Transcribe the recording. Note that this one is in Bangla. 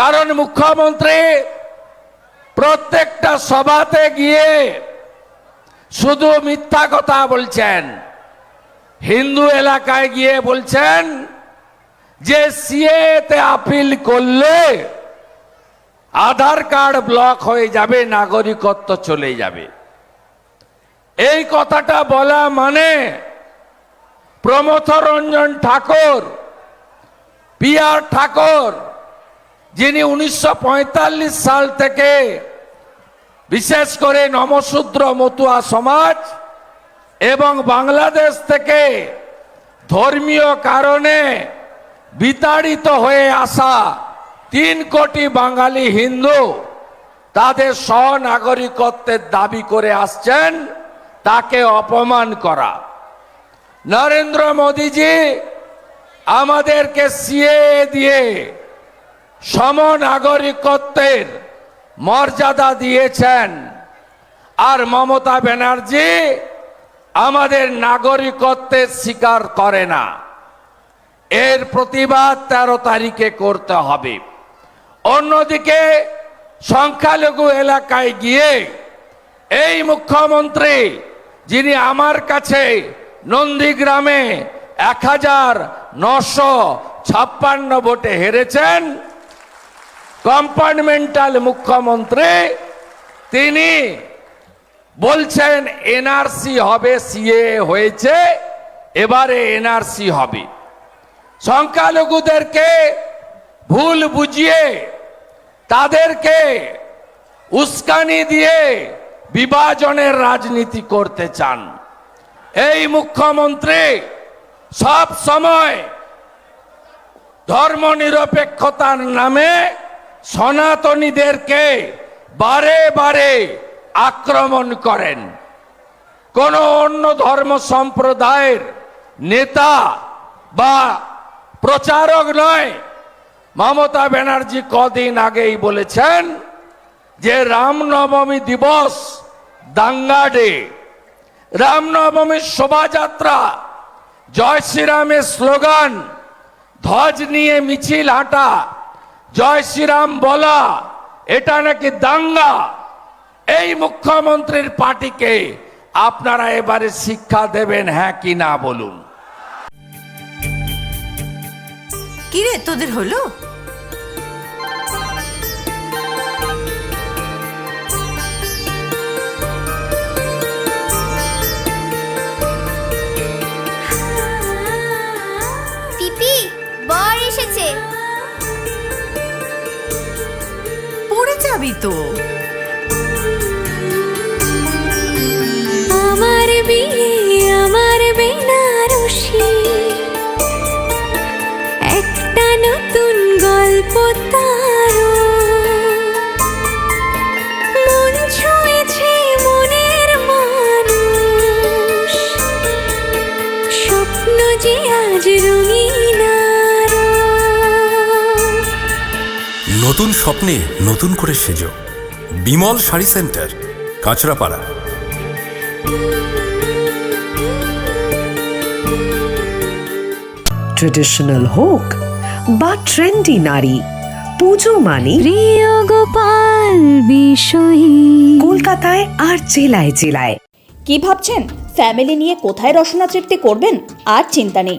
কারণ মুখ্যমন্ত্রী প্রত্যেকটা সভাতে গিয়ে শুধু মিথ্যা কথা বলছেন। হিন্দু এলাকায় গিয়ে বলছেন যে সিএতে আপিল করলে আধার কার্ড ব্লক হয়ে যাবে, নাগরিকত্ব চলে যাবে। এই কথাটা বলা মানে প্রমথ রঞ্জন ঠাকুর, পি আর ঠাকুর যিনি উনিশশো পঁয়তাল্লিশ সাল থেকে বিশেষ করে নমশূদ্র মতুয়া সমাজ এবং বাংলাদেশ থেকে ধর্মীয় কারণে বিতাড়িত হয়ে আসা তিন কোটি বাঙালি হিন্দু তাদের স্বনাগরিকত্বের দাবি করে আসছেন, তাকে অপমান করা। নরেন্দ্র মোদীজি আমাদেরকে সিএ দিয়ে সমনাগরিকত্বের মর্যাদা দিয়েছেন। আর মমতা ব্যানার্জি আমাদের নাগরিকত্বের স্বীকার করে না। এর প্রতিবাদ তেরো তারিখে করতে হবে। অন্যদিকে সংখ্যালঘু এলাকায় গিয়ে এই মুখ্যমন্ত্রী যিনি আমার কাছে নন্দীগ্রামে এক হাজার নশো ছাপ্পান্ন ভোটে হেরেছেন কম্পার্টমেন্টাল মুখ্যমন্ত্রী তিনি বলছেন, এনআরসি হবে, সিএ হয়েছে, এবারে এনআরসি হবে। সংখ্যালঘুদেরকে ভুল বুঝিয়ে, তাদেরকে উস্কানি দিয়ে বিভাজনের রাজনীতি করতে চান। এই মুখ্যমন্ত্রী সব সময় ধর্ম নিরপেক্ষতার নামে সনাতনীদেরকে বারে বারে আক্রমণ করেন। কোন অন্য ধর্ম সম্প্রদায়ের নেতা বা প্রচারক নয়। মমতা ব্যানার্জি কদিন আগেই বলেছেন যে রামনবমী দিবস দাঙ্গা ডে। রামনবমীর শোভাযাত্রা, জয় শ্রীরামের স্লোগান, ধ্বজ নিয়ে মিছিল হাঁটা জয় শ্রীরাম বলা, এটা নাকি দাঙ্গা? এই মুখ্যমন্ত্রীর পার্টিকে আপনারা এবারে শিক্ষা দেবেন হ্যাঁ কি না বলুন? কিরে, তোদের হলো? ಆಯಿತು. নতুন স্বপ্নে নতুন করে সেজো। বিমল শাড়ি সেন্টার কাঁচরাপাড়া। ট্রেডিশনাল হোক বা ট্রেন্ডি নারী পুজো মানে প্রিয় গোপাল বিষয়ী। কলকাতায় আর জেলায় জেলায়। কি ভাবছেন? ফ্যামিলি নিয়ে কোথায় রসনা তৃপ্তি করবেন? আর চিন্তা নেই।